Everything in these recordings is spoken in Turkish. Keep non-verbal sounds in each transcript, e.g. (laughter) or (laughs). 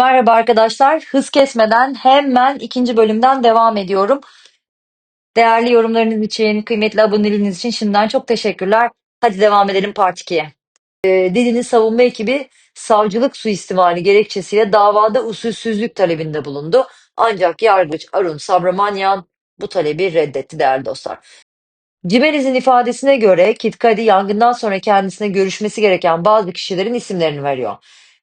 Merhaba arkadaşlar. Hız kesmeden hemen ikinci bölümden devam ediyorum. Değerli yorumlarınız için, kıymetli aboneliğiniz için şimdiden çok teşekkürler. Hadi devam edelim Part 2'ye. Ee, Didin'in savunma ekibi savcılık suistimali gerekçesiyle davada usulsüzlük talebinde bulundu. Ancak yargıç Arun Subramanian bu talebi reddetti değerli dostlar. Cimenez'in ifadesine göre Kit Cudi yangından sonra kendisine görüşmesi gereken bazı kişilerin isimlerini veriyor.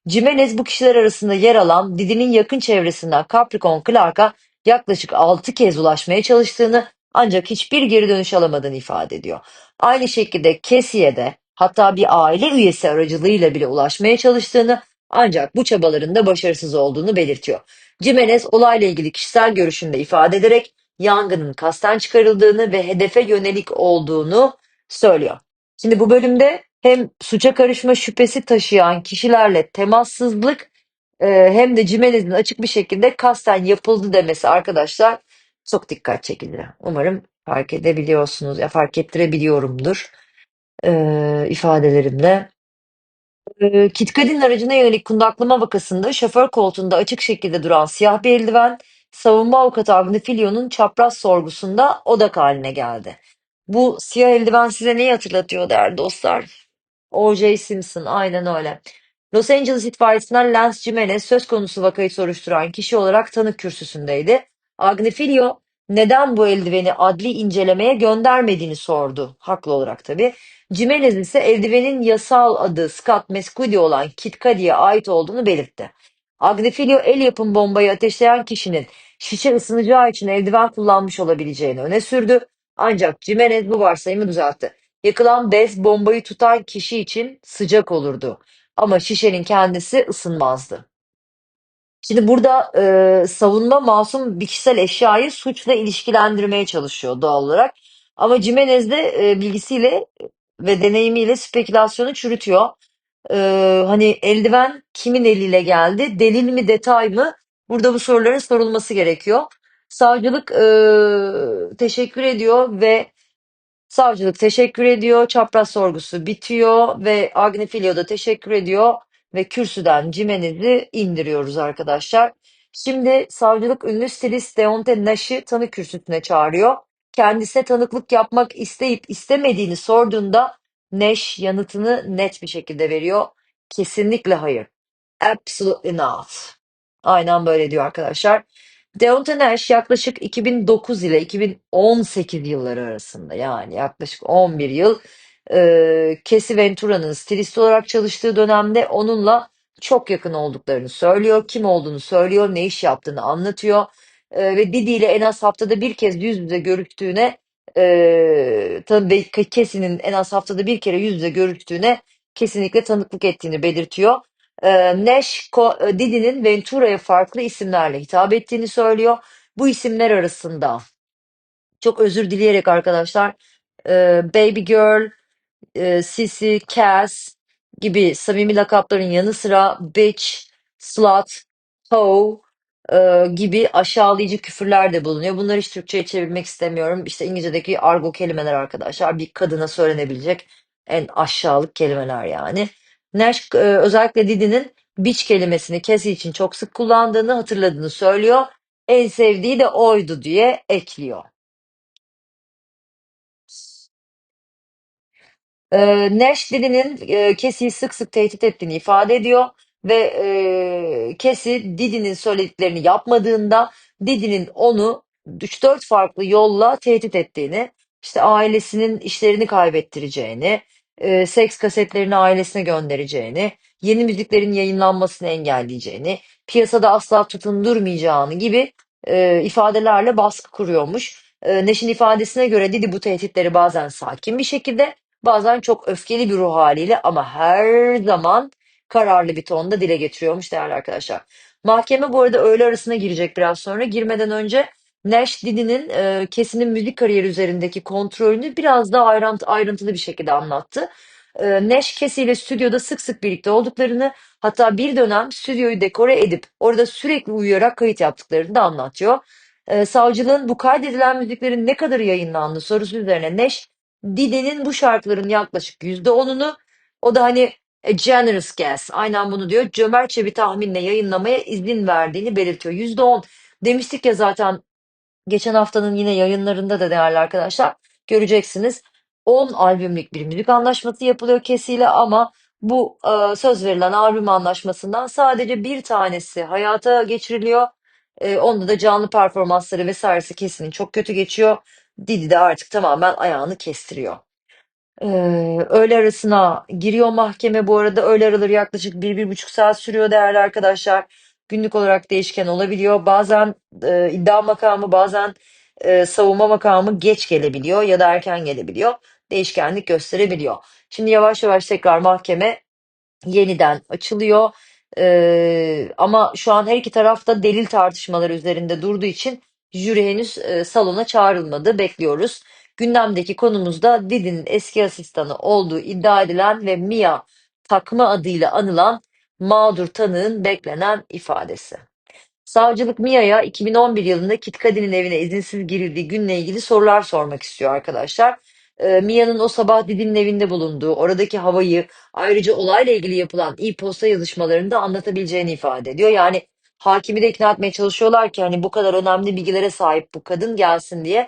Jimenez bu kişiler arasında yer alan Didi'nin yakın çevresinden Capricorn Clark'a yaklaşık 6 kez ulaşmaya çalıştığını ancak hiçbir geri dönüş alamadığını ifade ediyor. Aynı şekilde Cassie'ye de hatta bir aile üyesi aracılığıyla bile ulaşmaya çalıştığını ancak bu çabaların da başarısız olduğunu belirtiyor. Jimenez olayla ilgili kişisel görüşünü de ifade ederek yangının kasten çıkarıldığını ve hedefe yönelik olduğunu söylüyor. Şimdi bu bölümde hem suça karışma şüphesi taşıyan kişilerle temassızlık e, hem de Cimenez'in açık bir şekilde kasten yapıldı demesi arkadaşlar çok dikkat çekici. Umarım fark edebiliyorsunuz ya fark ettirebiliyorumdur e, ifadelerimle. E, Kit Cuddy'nin aracına yönelik kundaklama vakasında şoför koltuğunda açık şekilde duran siyah bir eldiven savunma avukatı Agni Filio'nun çapraz sorgusunda odak haline geldi. Bu siyah eldiven size neyi hatırlatıyor değerli dostlar? O.J. Simpson aynen öyle. Los Angeles itfaiyesinden Lance Jimenez söz konusu vakayı soruşturan kişi olarak tanık kürsüsündeydi. Agnifilio neden bu eldiveni adli incelemeye göndermediğini sordu. Haklı olarak tabii. Jimenez ise eldivenin yasal adı Scott Mescudi olan Kit Cudi'ye ait olduğunu belirtti. Agnifilio el yapım bombayı ateşleyen kişinin şişe ısınacağı için eldiven kullanmış olabileceğini öne sürdü. Ancak Jimenez bu varsayımı düzeltti. Yakılan bez bombayı tutan kişi için sıcak olurdu ama şişenin kendisi ısınmazdı. Şimdi burada e, savunma masum bir kişisel eşyayı suçla ilişkilendirmeye çalışıyor doğal olarak. Ama Jimenez de e, bilgisiyle ve deneyimiyle spekülasyonu çürütüyor. E, hani eldiven kimin eliyle geldi? Delil mi detay mı? Burada bu soruların sorulması gerekiyor. Savcılık e, teşekkür ediyor ve Savcılık teşekkür ediyor. Çapraz sorgusu bitiyor ve Agnifilio da teşekkür ediyor ve kürsüden Jimenez'i indiriyoruz arkadaşlar. Şimdi savcılık ünlü stilist Deonte Nash'i tanık kürsüsüne çağırıyor. Kendisine tanıklık yapmak isteyip istemediğini sorduğunda Nash yanıtını net bir şekilde veriyor. Kesinlikle hayır. Absolutely not. Aynen böyle diyor arkadaşlar. Deontay Nash yaklaşık 2009 ile 2018 yılları arasında yani yaklaşık 11 yıl e, Cassie Ventura'nın stilist olarak çalıştığı dönemde onunla çok yakın olduklarını söylüyor. Kim olduğunu söylüyor, ne iş yaptığını anlatıyor. E, ve Didi ile en az haftada bir kez yüz yüze görüştüğüne e, tabii Cassie'nin en az haftada bir kere yüz yüze görüştüğüne kesinlikle tanıklık ettiğini belirtiyor. Ee, Nash, e, Didi'nin Ventura'ya farklı isimlerle hitap ettiğini söylüyor. Bu isimler arasında çok özür dileyerek arkadaşlar e, Baby Girl, e, Sissy, Cass gibi samimi lakapların yanı sıra Bitch, Slut, Hoe e, gibi aşağılayıcı küfürler de bulunuyor. Bunları hiç Türkçe'ye çevirmek istemiyorum. İşte İngilizce'deki argo kelimeler arkadaşlar. Bir kadına söylenebilecek en aşağılık kelimeler yani. Nash e, özellikle Didi'nin bitch kelimesini Cassie için çok sık kullandığını hatırladığını söylüyor. En sevdiği de oydu diye ekliyor. Eee, Nash Diddy'nin eee, Cassie'yi sık sık tehdit ettiğini ifade ediyor ve eee Cassie Diddy'nin söylediklerini yapmadığında Diddy'nin onu 3-4 farklı yolla tehdit ettiğini, işte ailesinin işlerini kaybettireceğini, eee, seks kasetlerini ailesine göndereceğini, yeni müziklerin yayınlanmasını engelleyeceğini, piyasada asla tutundurmayacağını gibi eee, ifadelerle baskı kuruyormuş. Eee Nash'in ifadesine göre Diddy bu tehditleri bazen sakin bir şekilde Bazen çok öfkeli bir ruh haliyle ama her zaman kararlı bir tonda dile getiriyormuş değerli arkadaşlar. Mahkeme bu arada öğle arasına girecek biraz sonra. Girmeden önce Nash Diddy'nin e, Kesinin müzik kariyeri üzerindeki kontrolünü biraz daha ayrıntı, ayrıntılı bir şekilde anlattı. E, Nash Casey ile stüdyoda sık sık birlikte olduklarını hatta bir dönem stüdyoyu dekore edip orada sürekli uyuyarak kayıt yaptıklarını da anlatıyor. E, savcılığın bu kaydedilen müziklerin ne kadar yayınlandığı sorusu üzerine Nash Dide'nin bu şarkıların yaklaşık yüzde onunu o da hani A generous guess. Aynen bunu diyor. Cömertçe bir tahminle yayınlamaya izin verdiğini belirtiyor. %10 demiştik ya zaten Geçen haftanın yine yayınlarında da değerli arkadaşlar göreceksiniz. 10 albümlük bir müzik anlaşması yapılıyor kesiyle ama bu e, söz verilen albüm anlaşmasından sadece bir tanesi hayata geçiriliyor. E, onda da canlı performansları vesairesi kesinin çok kötü geçiyor. Didi de artık tamamen ayağını kestiriyor. Ee, öğle arasına giriyor mahkeme. Bu arada öğle araları yaklaşık bir, bir buçuk saat sürüyor değerli arkadaşlar. Günlük olarak değişken olabiliyor. Bazen e, iddia makamı, bazen e, savunma makamı geç gelebiliyor ya da erken gelebiliyor. Değişkenlik gösterebiliyor. Şimdi yavaş yavaş tekrar mahkeme yeniden açılıyor. Ee, ama şu an her iki taraf da delil tartışmaları üzerinde durduğu için jüri henüz e, salona çağrılmadı. Bekliyoruz. Gündemdeki konumuz da Didi'nin eski asistanı olduğu iddia edilen ve Mia takma adıyla anılan mağdur tanığın beklenen ifadesi. Savcılık Mia'ya 2011 yılında Kit Cuddy'nin evine izinsiz girildiği günle ilgili sorular sormak istiyor arkadaşlar. Ee, Mia'nın o sabah Didi'nin evinde bulunduğu, oradaki havayı, ayrıca olayla ilgili yapılan e-posta yazışmalarını da anlatabileceğini ifade ediyor. Yani hakimi de ikna etmeye çalışıyorlar ki hani bu kadar önemli bilgilere sahip bu kadın gelsin diye.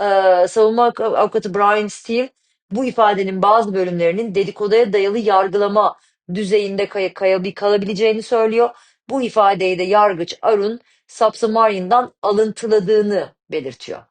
Ee, savunma av- avukatı Brian Steele bu ifadenin bazı bölümlerinin dedikoduya dayalı yargılama düzeyinde kay kay kalabileceğini söylüyor. Bu ifadeyi de yargıç Arun Subramanian'dan alıntıladığını belirtiyor.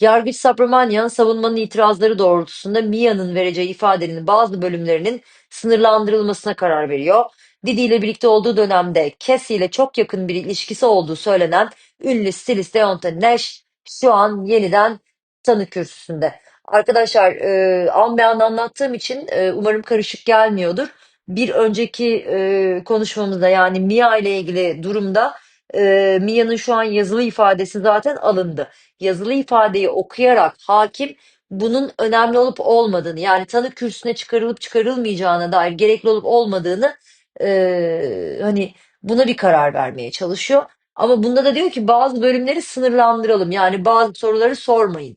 Yargıç Subramanian savunmanın itirazları doğrultusunda Mia'nın vereceği ifadenin bazı bölümlerinin sınırlandırılmasına karar veriyor. Didi ile birlikte olduğu dönemde Cassie ile çok yakın bir ilişkisi olduğu söylenen ünlü stilist Deontay Nash şu an yeniden tanık kürsüsünde. Arkadaşlar e, an be an anlattığım için e, umarım karışık gelmiyordur. Bir önceki e, konuşmamızda yani Mia ile ilgili durumda e, Mia'nın şu an yazılı ifadesi zaten alındı yazılı ifadeyi okuyarak hakim bunun önemli olup olmadığını yani tanık kürsüsüne çıkarılıp çıkarılmayacağına dair gerekli olup olmadığını e, hani buna bir karar vermeye çalışıyor. Ama bunda da diyor ki bazı bölümleri sınırlandıralım yani bazı soruları sormayın.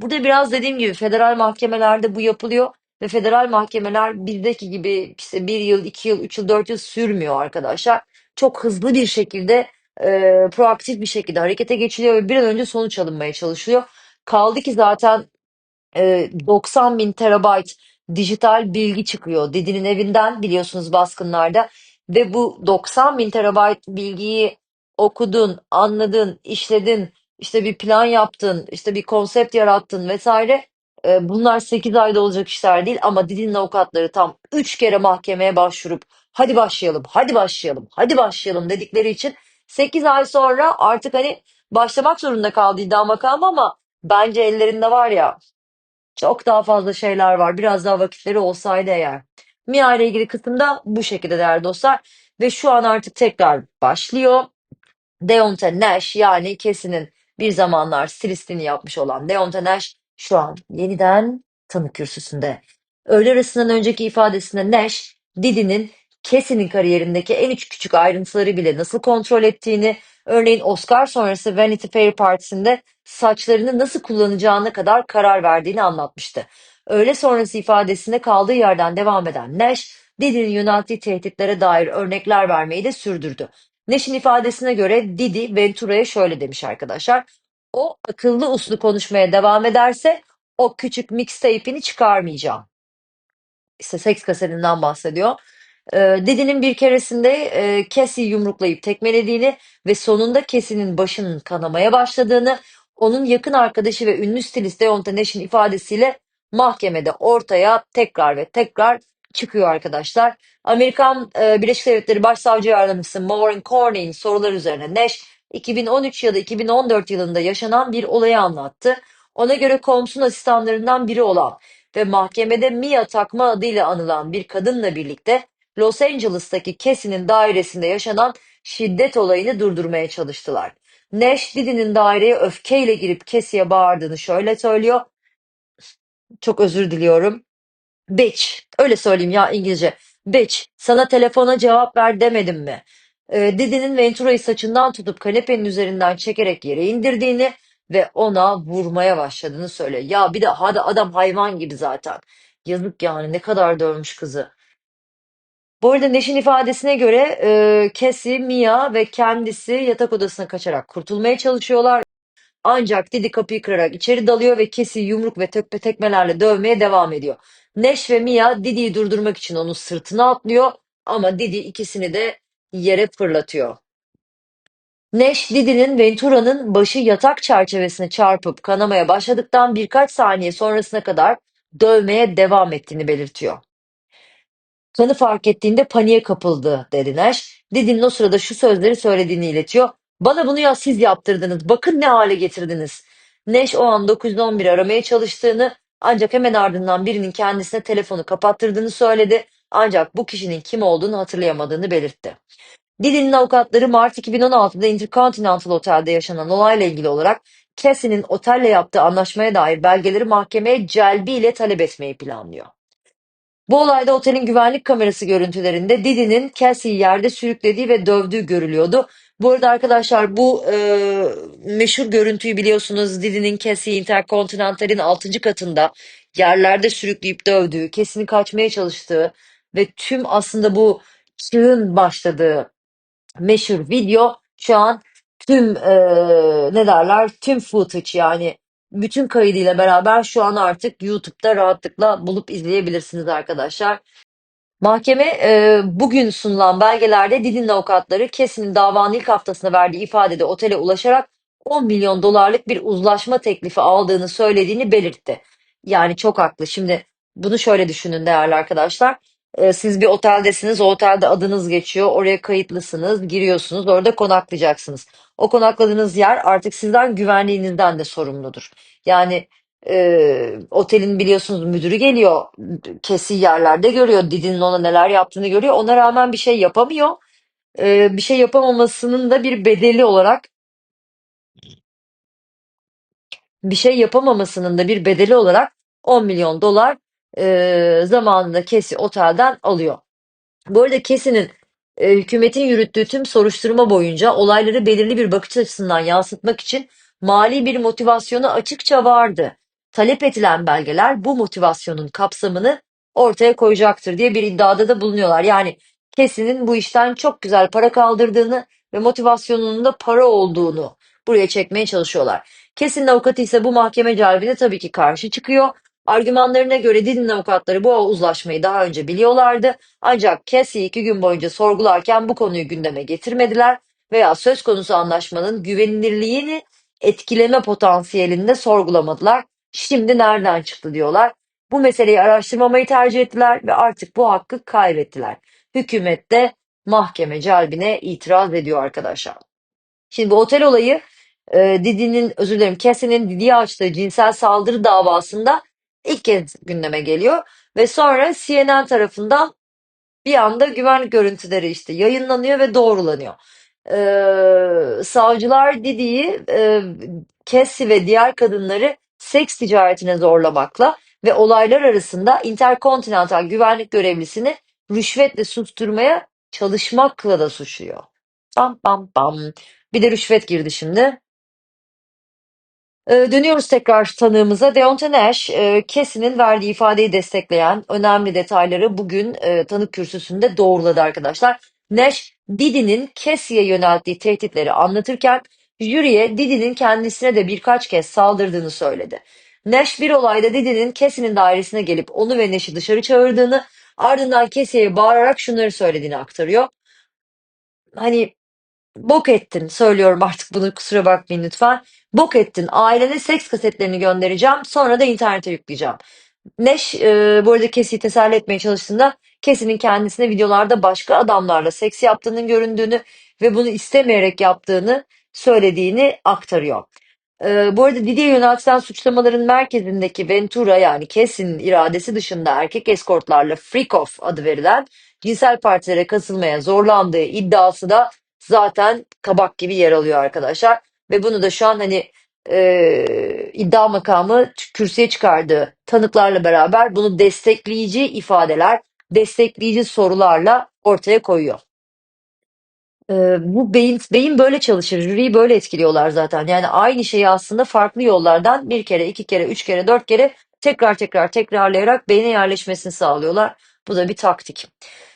Burada biraz dediğim gibi federal mahkemelerde bu yapılıyor ve federal mahkemeler bizdeki gibi işte bir yıl, iki yıl, üç yıl, dört yıl sürmüyor arkadaşlar. Çok hızlı bir şekilde e, proaktif bir şekilde harekete geçiliyor ve bir an önce sonuç alınmaya çalışılıyor. Kaldı ki zaten e, 90 bin terabayt dijital bilgi çıkıyor Didi'nin evinden biliyorsunuz baskınlarda ve bu 90 bin terabayt bilgiyi okudun, anladın, işledin, işte bir plan yaptın, işte bir konsept yarattın vesaire. Bunlar 8 ayda olacak işler değil ama Didi'nin avukatları tam 3 kere mahkemeye başvurup hadi başlayalım, hadi başlayalım, hadi başlayalım dedikleri için 8 ay sonra artık hani başlamak zorunda kaldı iddia makamı ama bence ellerinde var ya çok daha fazla şeyler var. Biraz daha vakitleri olsaydı eğer. Mia ile ilgili kısımda bu şekilde değerli dostlar. Ve şu an artık tekrar başlıyor. Deontay Nash yani Casey'nin bir zamanlar stilistini yapmış olan Deontay Nash şu an yeniden tanık kürsüsünde. Öğle arasından önceki ifadesinde Nash, Didi'nin Casey'nin kariyerindeki en üç küçük ayrıntıları bile nasıl kontrol ettiğini, örneğin Oscar sonrası Vanity Fair partisinde saçlarını nasıl kullanacağına kadar karar verdiğini anlatmıştı. Öğle sonrası ifadesinde kaldığı yerden devam eden Nash, Didi'nin yönelttiği tehditlere dair örnekler vermeyi de sürdürdü. Nash'in ifadesine göre Didi Ventura'ya şöyle demiş arkadaşlar. O akıllı uslu konuşmaya devam ederse o küçük mixtape'ini çıkarmayacağım. İşte seks kasetinden bahsediyor. Ee, Didi'nin bir keresinde e, Cassie'yi yumruklayıp tekmelediğini ve sonunda Cassie'nin başının kanamaya başladığını, onun yakın arkadaşı ve ünlü stilist Deontay Nash'in ifadesiyle mahkemede ortaya tekrar ve tekrar çıkıyor arkadaşlar. Amerikan e, Birleşik Devletleri Başsavcı Yardımcısı Maureen Corney'in soruları üzerine Nash 2013 ya da 2014 yılında yaşanan bir olayı anlattı. Ona göre Combs'un asistanlarından biri olan ve mahkemede Mia Takma adıyla anılan bir kadınla birlikte Los Angeles'taki Cassie'nin dairesinde yaşanan şiddet olayını durdurmaya çalıştılar. Nash Didi'nin daireye öfkeyle girip Cassie'ye bağırdığını şöyle söylüyor. Çok özür diliyorum. Bitch. Öyle söyleyeyim ya İngilizce. Bitch. Sana telefona cevap ver demedim mi? Ee, Didi'nin Ventura'yı saçından tutup kanepenin üzerinden çekerek yere indirdiğini ve ona vurmaya başladığını söyle. Ya bir de hadi adam hayvan gibi zaten. Yazık yani ne kadar dövmüş kızı. Bu arada Neş'in ifadesine göre e, Cassie, Mia ve kendisi yatak odasına kaçarak kurtulmaya çalışıyorlar. Ancak Didi kapıyı kırarak içeri dalıyor ve Cassie'yi yumruk ve tekme tekmelerle dövmeye devam ediyor. Neş ve Mia Didi'yi durdurmak için onun sırtına atlıyor ama Didi ikisini de yere fırlatıyor. Neş, Didi'nin Ventura'nın başı yatak çerçevesine çarpıp kanamaya başladıktan birkaç saniye sonrasına kadar dövmeye devam ettiğini belirtiyor. Kanı fark ettiğinde paniğe kapıldı dedi Nash. Didi'nin o sırada şu sözleri söylediğini iletiyor. Bana bunu ya siz yaptırdınız. Bakın ne hale getirdiniz. Nash o an 911 aramaya çalıştığını ancak hemen ardından birinin kendisine telefonu kapattırdığını söyledi. Ancak bu kişinin kim olduğunu hatırlayamadığını belirtti. Didi'nin avukatları Mart 2016'da Intercontinental Otel'de yaşanan olayla ilgili olarak Cassie'nin otelle yaptığı anlaşmaya dair belgeleri mahkemeye celbiyle talep etmeyi planlıyor. Bu olayda otelin güvenlik kamerası görüntülerinde Didi'nin Cassie'yi yerde sürüklediği ve dövdüğü görülüyordu. Bu arada arkadaşlar bu e, meşhur görüntüyü biliyorsunuz Didi'nin Cassie Intercontinental'in 6. katında yerlerde sürükleyip dövdüğü, Cassie'nin kaçmaya çalıştığı ve tüm aslında bu çığın başladığı meşhur video şu an tüm e, ne derler tüm footage yani bütün kaydıyla beraber şu an artık YouTube'da rahatlıkla bulup izleyebilirsiniz arkadaşlar. Mahkeme e, bugün sunulan belgelerde Did'in avukatları Kesinin davanın ilk haftasında verdiği ifadede otele ulaşarak 10 milyon dolarlık bir uzlaşma teklifi aldığını söylediğini belirtti. Yani çok haklı. Şimdi bunu şöyle düşünün değerli arkadaşlar. E, siz bir oteldesiniz, o otelde adınız geçiyor, oraya kayıtlısınız, giriyorsunuz, orada konaklayacaksınız. O konakladığınız yer artık sizden güvenliğinizden de sorumludur. Yani e, otelin biliyorsunuz müdürü geliyor kesi yerlerde görüyor. Didi'nin ona neler yaptığını görüyor. Ona rağmen bir şey yapamıyor. Ee, bir şey yapamamasının da bir bedeli olarak bir şey yapamamasının da bir bedeli olarak 10 milyon dolar e, zamanında Kesi otelden alıyor. Bu arada Kesi'nin e, hükümetin yürüttüğü tüm soruşturma boyunca olayları belirli bir bakış açısından yansıtmak için mali bir motivasyonu açıkça vardı. Talep edilen belgeler bu motivasyonun kapsamını ortaya koyacaktır diye bir iddiada da bulunuyorlar. Yani Kesi'nin bu işten çok güzel para kaldırdığını ve motivasyonunun da para olduğunu buraya çekmeye çalışıyorlar. Kesin'in avukatı ise bu mahkeme celbine tabii ki karşı çıkıyor. Argümanlarına göre Did'in avukatları bu uzlaşmayı daha önce biliyorlardı. Ancak Cassie iki gün boyunca sorgularken bu konuyu gündeme getirmediler veya söz konusu anlaşmanın güvenilirliğini etkileme potansiyelini de sorgulamadılar. Şimdi nereden çıktı diyorlar. Bu meseleyi araştırmamayı tercih ettiler ve artık bu hakkı kaybettiler. Hükümet de mahkeme celbine itiraz ediyor arkadaşlar. Şimdi bu otel olayı e, Didi'nin özür dilerim Cassie'nin Didi'ye açtığı cinsel saldırı davasında ilk kez gündeme geliyor ve sonra CNN tarafından bir anda güvenlik görüntüleri işte yayınlanıyor ve doğrulanıyor. Ee, savcılar Didi'yi e, Cassie ve diğer kadınları seks ticaretine zorlamakla ve olaylar arasında Intercontinental güvenlik görevlisini rüşvetle susturmaya çalışmakla da suçluyor. Bam bam bam. Bir de rüşvet girdi şimdi. Ee, dönüyoruz tekrar tanığımıza. Deontay Nash, e, Cassie'nin verdiği ifadeyi destekleyen önemli detayları bugün e, tanık kürsüsünde doğruladı arkadaşlar. Nash, Didi'nin Cassie'ye yönelttiği tehditleri anlatırken jüriye Didi'nin kendisine de birkaç kez saldırdığını söyledi. Nash bir olayda Didi'nin Cassie'nin dairesine gelip onu ve Nash'i dışarı çağırdığını, ardından Cassie'ye bağırarak şunları söylediğini aktarıyor. Hani Bok ettin. Söylüyorum artık bunu kusura bakmayın lütfen. Bok ettin. Ailene seks kasetlerini göndereceğim. Sonra da internete yükleyeceğim. Neş e, bu arada Casey'i teselli etmeye çalıştığında Casey'nin kendisine videolarda başka adamlarla seks yaptığının göründüğünü ve bunu istemeyerek yaptığını söylediğini aktarıyor. Ee, bu arada Didi'ye yöneltilen suçlamaların merkezindeki Ventura yani Casey'nin iradesi dışında erkek eskortlarla freak off adı verilen cinsel partilere katılmaya zorlandığı iddiası da zaten kabak gibi yer alıyor arkadaşlar. Ve bunu da şu an hani e, iddia makamı kürsüye çıkardığı tanıklarla beraber bunu destekleyici ifadeler, destekleyici sorularla ortaya koyuyor. Ee, bu beyin beyin böyle çalışır. Jüriyi böyle etkiliyorlar zaten. Yani aynı şeyi aslında farklı yollardan bir kere, iki kere, üç kere, dört kere tekrar tekrar tekrarlayarak beyne yerleşmesini sağlıyorlar. Bu da bir taktik.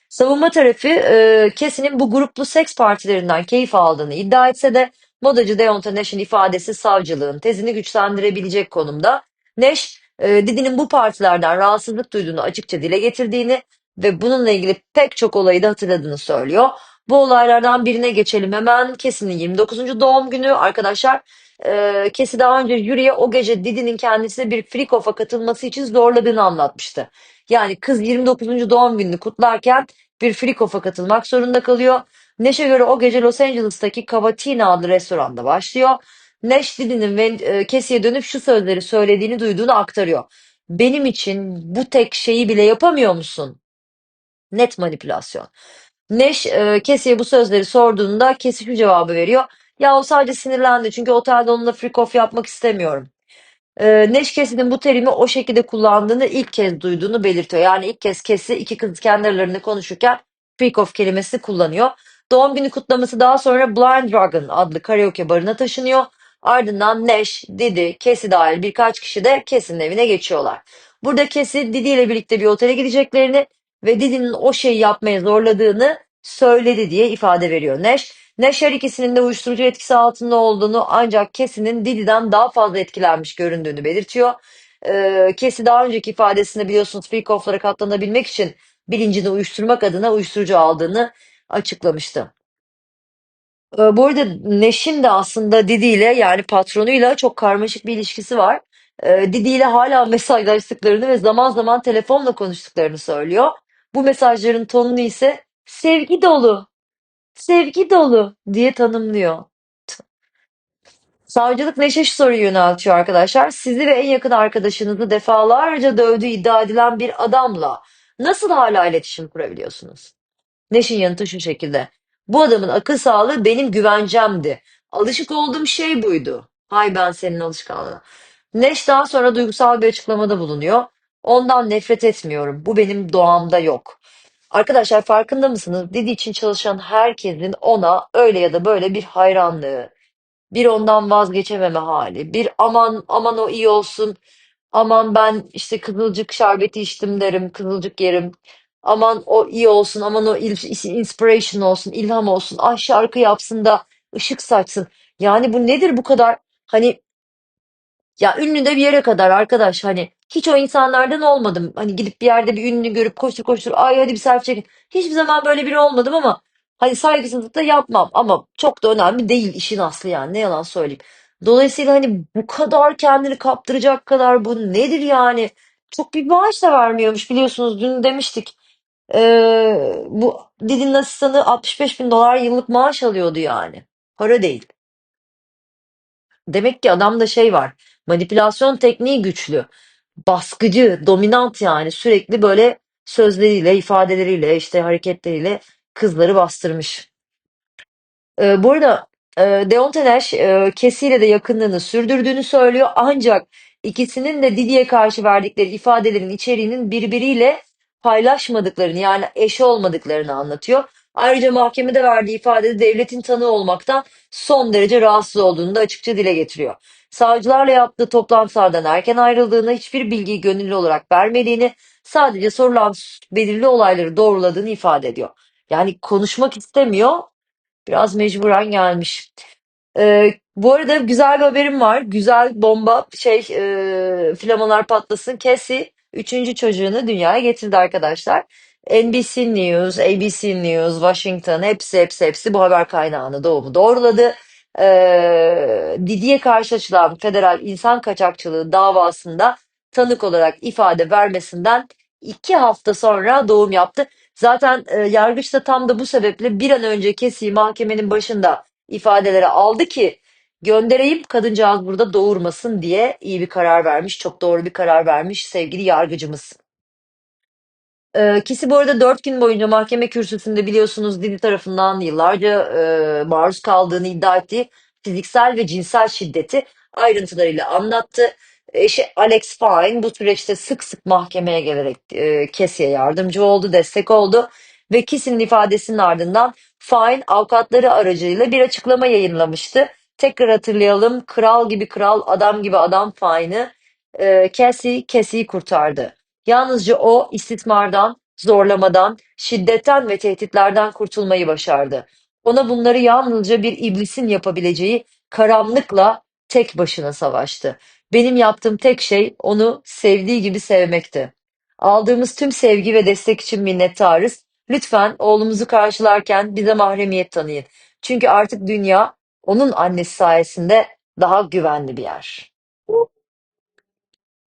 Savunma tarafı e, Casey'nin bu gruplu seks partilerinden keyif aldığını iddia etse de modacı Deontay Nash'in ifadesi savcılığın tezini güçlendirebilecek konumda. Nash, e, Didi'nin bu partilerden rahatsızlık duyduğunu açıkça dile getirdiğini ve bununla ilgili pek çok olayı da hatırladığını söylüyor. Bu olaylardan birine geçelim hemen. Casey'nin 29. doğum günü arkadaşlar. E, Casey daha önce jüriye o gece Didi'nin kendisine bir freak katılması için zorladığını anlatmıştı. Yani kız 29. doğum gününü kutlarken bir freak katılmak zorunda kalıyor. Nash'e göre o gece Los Angeles'taki Cavatina adlı restoranda başlıyor. Nash Diddy'nin ve e, Casey'e dönüp şu sözleri söylediğini duyduğunu aktarıyor. Benim için bu tek şeyi bile yapamıyor musun? Net manipülasyon. Nash e, Casey'e bu sözleri sorduğunda Casey şu cevabı veriyor. Ya o sadece sinirlendi çünkü otelde onunla freak off yapmak istemiyorum. Ee, Neşkesi'nin bu terimi o şekilde kullandığını ilk kez duyduğunu belirtiyor. Yani ilk kez Kesi iki kız kendi aralarında konuşurken freak off kelimesini kullanıyor. Doğum günü kutlaması daha sonra Blind Dragon adlı karaoke barına taşınıyor. Ardından Neş, Didi, Kesi dahil birkaç kişi de Kesi'nin evine geçiyorlar. Burada Kesi Didi ile birlikte bir otele gideceklerini ve Didi'nin o şeyi yapmaya zorladığını söyledi diye ifade veriyor Neş. Neş her ikisinin de uyuşturucu etkisi altında olduğunu ancak Kesi'nin Didi'den daha fazla etkilenmiş göründüğünü belirtiyor. Ee, Kesi daha önceki ifadesinde biliyorsunuz freak off'lara katlanabilmek için bilincini uyuşturmak adına uyuşturucu aldığını açıklamıştı. Ee, bu arada Neş'in de aslında Didi ile yani patronuyla çok karmaşık bir ilişkisi var. Ee, Didi ile hala mesajlaştıklarını ve zaman zaman telefonla konuştuklarını söylüyor. Bu mesajların tonunu ise sevgi dolu, sevgi dolu diye tanımlıyor. Savcılık Neşe soruyu yöneltiyor arkadaşlar. Sizi ve en yakın arkadaşınızı defalarca dövdüğü iddia edilen bir adamla nasıl hala iletişim kurabiliyorsunuz? Neş'in yanıtı şu şekilde. Bu adamın akıl sağlığı benim güvencemdi. Alışık olduğum şey buydu. Hay ben senin alışkanlığına. Neş daha sonra duygusal bir açıklamada bulunuyor. Ondan nefret etmiyorum. Bu benim doğamda yok. Arkadaşlar farkında mısınız? Didi için çalışan herkesin ona öyle ya da böyle bir hayranlığı, bir ondan vazgeçememe hali, bir aman aman o iyi olsun, aman ben işte kızılcık şerbeti içtim derim, kızılcık yerim. Aman o iyi olsun, aman o inspiration olsun, ilham olsun. Ah şarkı yapsın da ışık saçsın. Yani bu nedir bu kadar? Hani ya ünlü de bir yere kadar arkadaş hani hiç o insanlardan olmadım. Hani gidip bir yerde bir ünlü görüp koştur koştur ay hadi bir selfie çekin. Hiçbir zaman böyle biri olmadım ama hani saygısızlık da yapmam ama çok da önemli değil işin aslı yani ne yalan söyleyeyim. Dolayısıyla hani bu kadar kendini kaptıracak kadar bu nedir yani? Çok bir maaş da vermiyormuş biliyorsunuz dün demiştik. Ee, bu Didi'nin asistanı 65 bin dolar yıllık maaş alıyordu yani. Para değil. Demek ki adamda şey var. Manipülasyon tekniği güçlü. Baskıcı, dominant yani sürekli böyle sözleriyle, ifadeleriyle, işte hareketleriyle kızları bastırmış. Ee, bu arada e, Deontay Nash e, Casey ile de yakınlığını sürdürdüğünü söylüyor. Ancak ikisinin de Didi'ye karşı verdikleri ifadelerin içeriğinin birbiriyle paylaşmadıklarını yani eşi olmadıklarını anlatıyor. Ayrıca mahkemede verdiği ifadede devletin tanığı olmaktan son derece rahatsız olduğunu da açıkça dile getiriyor. Savcılarla yaptığı toplantılardan erken ayrıldığını, hiçbir bilgiyi gönüllü olarak vermediğini, sadece sorulan belirli olayları doğruladığını ifade ediyor. Yani konuşmak istemiyor Biraz mecburen gelmiş. Ee, bu arada güzel bir haberim var. Güzel bomba şey e, flamalar patlasın. Cassie üçüncü çocuğunu dünyaya getirdi arkadaşlar. NBC News, ABC News, Washington hepsi hepsi hepsi bu haber kaynağını doğumu doğruladı. Ee, Didi'ye karşı açılan federal insan kaçakçılığı davasında tanık olarak ifade vermesinden iki hafta sonra doğum yaptı. Zaten e, yargıç da tam da bu sebeple bir an önce Kesey'i mahkemenin başında ifadelere aldı ki göndereyim kadıncağız burada doğurmasın diye iyi bir karar vermiş. Çok doğru bir karar vermiş sevgili yargıcımız. Ee, Kisi bu arada dört gün boyunca mahkeme kürsüsünde biliyorsunuz Didi tarafından yıllarca e, maruz kaldığını iddia ettiği fiziksel ve cinsel şiddeti ayrıntılarıyla anlattı. Eşi Alex Fine bu süreçte sık sık mahkemeye gelerek e, Kesi'ye yardımcı oldu, destek oldu ve Kisi'nin ifadesinin ardından Fine avukatları aracılığıyla bir açıklama yayınlamıştı. Tekrar hatırlayalım, kral gibi kral, adam gibi adam Fine'ı e, Cassie, Cassie'yi kurtardı. Yalnızca o istismardan, zorlamadan, şiddetten ve tehditlerden kurtulmayı başardı. Ona bunları yalnızca bir iblisin yapabileceği karanlıkla tek başına savaştı. Benim yaptığım tek şey onu sevdiği gibi sevmekti. Aldığımız tüm sevgi ve destek için minnettarız. Lütfen oğlumuzu karşılarken bize mahremiyet tanıyın. Çünkü artık dünya onun annesi sayesinde daha güvenli bir yer.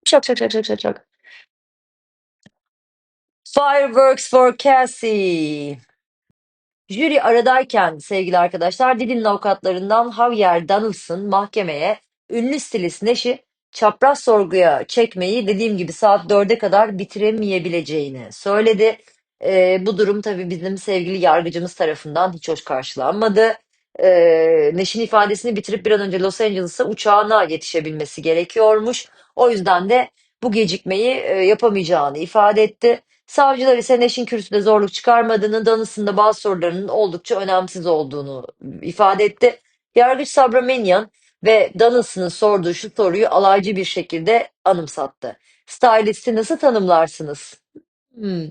Şak şak şak şak şak şak. Fireworks for Cassie. Jüri aradayken sevgili arkadaşlar Didin'in avukatlarından Javier Donaldson mahkemeye ünlü stilist Nash'i çapraz sorguya çekmeyi dediğim gibi saat dörde kadar bitiremeyebileceğini söyledi. Ee, bu durum tabii bizim sevgili yargıcımız tarafından hiç hoş karşılanmadı. Ee, Nash'in ifadesini bitirip bir an önce Los Angeles'a uçağına yetişebilmesi gerekiyormuş. O yüzden de bu gecikmeyi e, yapamayacağını ifade etti. Savcılar ise Neş'in kürsüde zorluk çıkarmadığını, Danıs'ın bazı sorularının oldukça önemsiz olduğunu ifade etti. Yargıç Subramanian ve Danıs'ın sorduğu şu soruyu alaycı bir şekilde anımsattı. Stylist'i nasıl tanımlarsınız? Hmm.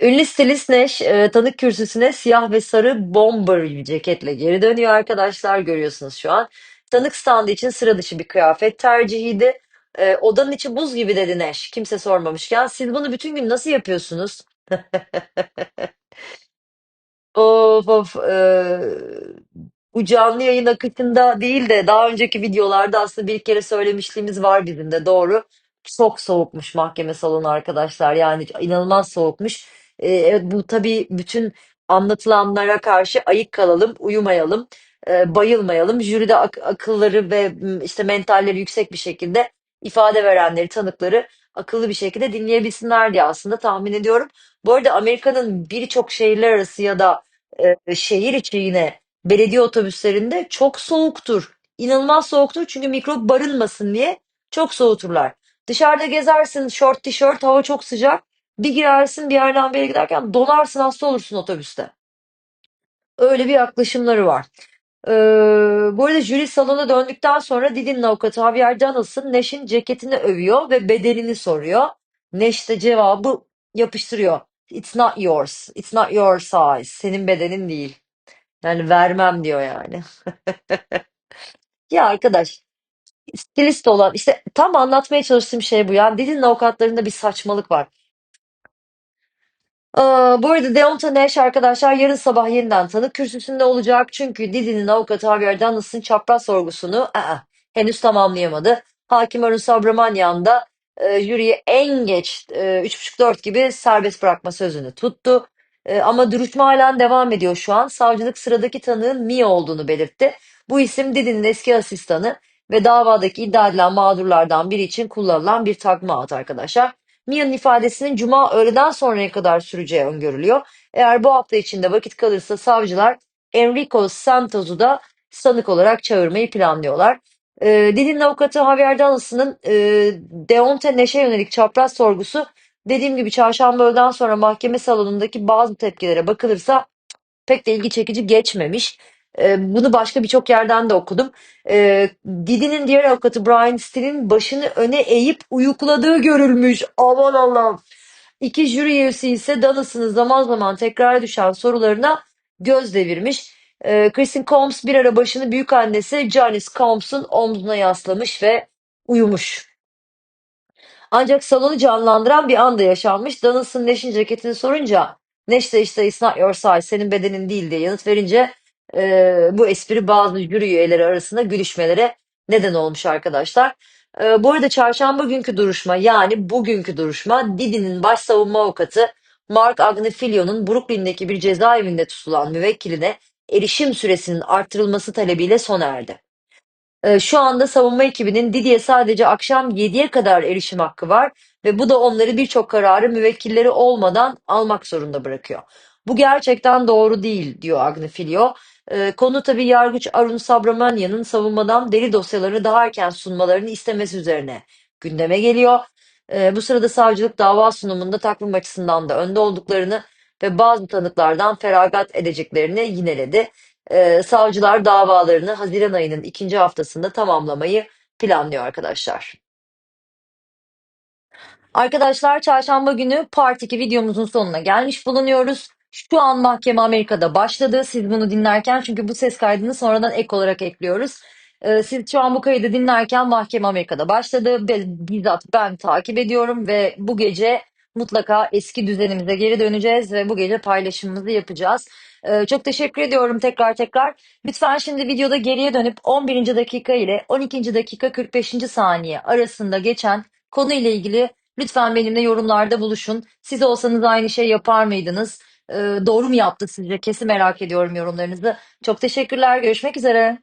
Ünlü stilist Neş e, tanık kürsüsüne siyah ve sarı bomber ceketle geri dönüyor arkadaşlar görüyorsunuz şu an. Tanık standı için sıra dışı bir kıyafet tercihiydi. E, odanın içi buz gibi dedi Neş kimse sormamışken. Siz bunu bütün gün nasıl yapıyorsunuz? (laughs) Of of. eee, bu canlı yayın akışında değil de daha önceki videolarda aslında bir kere söylemişliğimiz var bizim de doğru. Çok soğukmuş mahkeme salonu arkadaşlar. Yani inanılmaz soğukmuş. Eee, evet, bu tabii bütün anlatılanlara karşı ayık kalalım, uyumayalım, eee, bayılmayalım. Jüride ak- akılları ve işte mentalleri yüksek bir şekilde ifade verenleri, tanıkları akıllı bir şekilde dinleyebilsinler diye aslında tahmin ediyorum. Bu arada Amerika'nın birçok şehirler arası ya da e, şehir içi yine belediye otobüslerinde çok soğuktur. İnanılmaz soğuktur çünkü mikrop barınmasın diye çok soğuturlar. Dışarıda gezersin şort tişört hava çok sıcak. Bir girersin bir yerden bir yere giderken donarsın hasta olursun otobüste. Öyle bir yaklaşımları var. Ee, bu arada jüri salona döndükten sonra Didin'in avukatı Javier Donaldson Nash'in ceketini övüyor ve bedenini soruyor. Nash de cevabı yapıştırıyor. It's not yours. It's not your size. Senin bedenin değil. Yani vermem diyor yani. (laughs) Ya arkadaş stilist olan işte tam anlatmaya çalıştığım şey bu. Yani Didin'in avukatlarında bir saçmalık var. Aa, bu arada Deonta Nash arkadaşlar yarın sabah yeniden tanık kürsüsünde olacak. Çünkü Diddy'nin avukatı Javier Douglas'ın çapraz sorgusunu aa, henüz tamamlayamadı. Hakim Arun Subramanian da e, jüriye en geç e, 3.30-4 gibi serbest bırakma sözünü tuttu. E, ama duruşma halen devam ediyor şu an. Savcılık sıradaki tanığın Mia olduğunu belirtti. Bu isim Diddy'nin eski asistanı ve davadaki iddia edilen mağdurlardan biri için kullanılan bir takma ad arkadaşlar. Mia'nın ifadesinin cuma öğleden sonraya kadar süreceği öngörülüyor. Eğer bu hafta içinde vakit kalırsa savcılar Enrico Santos'u da sanık olarak çağırmayı planlıyorlar. E, Diddy'nin avukatı Javier Donaldson'ın e, Deonte Nash'e yönelik çapraz sorgusu dediğim gibi çarşamba öğleden sonra mahkeme salonundaki bazı tepkilere bakılırsa pek de ilgi çekici geçmemiş. Ee, bunu başka birçok yerden de okudum. Ee, Didi'nin diğer avukatı Brian Still'in başını öne eğip uyukladığı görülmüş. Aman Allah'ım. İki jüri üyesi ise Dallas'ın zaman zaman tekrar düşen sorularına göz devirmiş. Ee, Kristen Combs bir ara başını büyük annesi Janice Combs'un omzuna yaslamış ve uyumuş. Ancak salonu canlandıran bir anda yaşanmış. Donaldson Nash'in ceketini sorunca Nash de işte it's not your size, senin bedenin değil diye yanıt verince e, bu espri bazı jüri üyeleri arasında gülüşmelere neden olmuş arkadaşlar. E, bu arada çarşamba günkü duruşma yani bugünkü duruşma Didi'nin başsavunma avukatı Mark Agnifilio'nun Brooklyn'deki bir cezaevinde tutulan müvekkiline erişim süresinin artırılması talebiyle sona erdi. Ee, şu anda savunma ekibinin Didi'ye sadece akşam 7'ye kadar erişim hakkı var ve bu da onları birçok kararı müvekkilleri olmadan almak zorunda bırakıyor. Bu gerçekten doğru değil diyor Agnifilio. Ee, konu tabii yargıç Arun Subramanian'ın savunmadan deli dosyaları daha erken sunmalarını istemesi üzerine gündeme geliyor. Ee, bu sırada savcılık dava sunumunda takvim açısından da önde olduklarını ve bazı tanıklardan feragat edeceklerini yineledi. Ee, savcılar davalarını Haziran ayının ikinci haftasında tamamlamayı planlıyor arkadaşlar. Arkadaşlar çarşamba günü Part 2 videomuzun sonuna gelmiş bulunuyoruz. Şu an mahkeme Amerika'da başladı. Siz bunu dinlerken çünkü bu ses kaydını sonradan ek olarak ekliyoruz. Ee, siz şu an bu kaydı dinlerken mahkeme Amerika'da başladı. Ve bizzat ben takip ediyorum ve bu gece mutlaka eski düzenimize geri döneceğiz ve bu gece paylaşımımızı yapacağız. Ee, çok teşekkür ediyorum tekrar tekrar. Lütfen şimdi videoda geriye dönüp 11. dakika ile 12. dakika 45. saniye arasında geçen konuyla ilgili Lütfen benimle yorumlarda buluşun. Siz olsanız aynı şey yapar mıydınız? Ee, doğru mu yaptı sizce? Kesin merak ediyorum yorumlarınızı. Çok teşekkürler. Görüşmek üzere.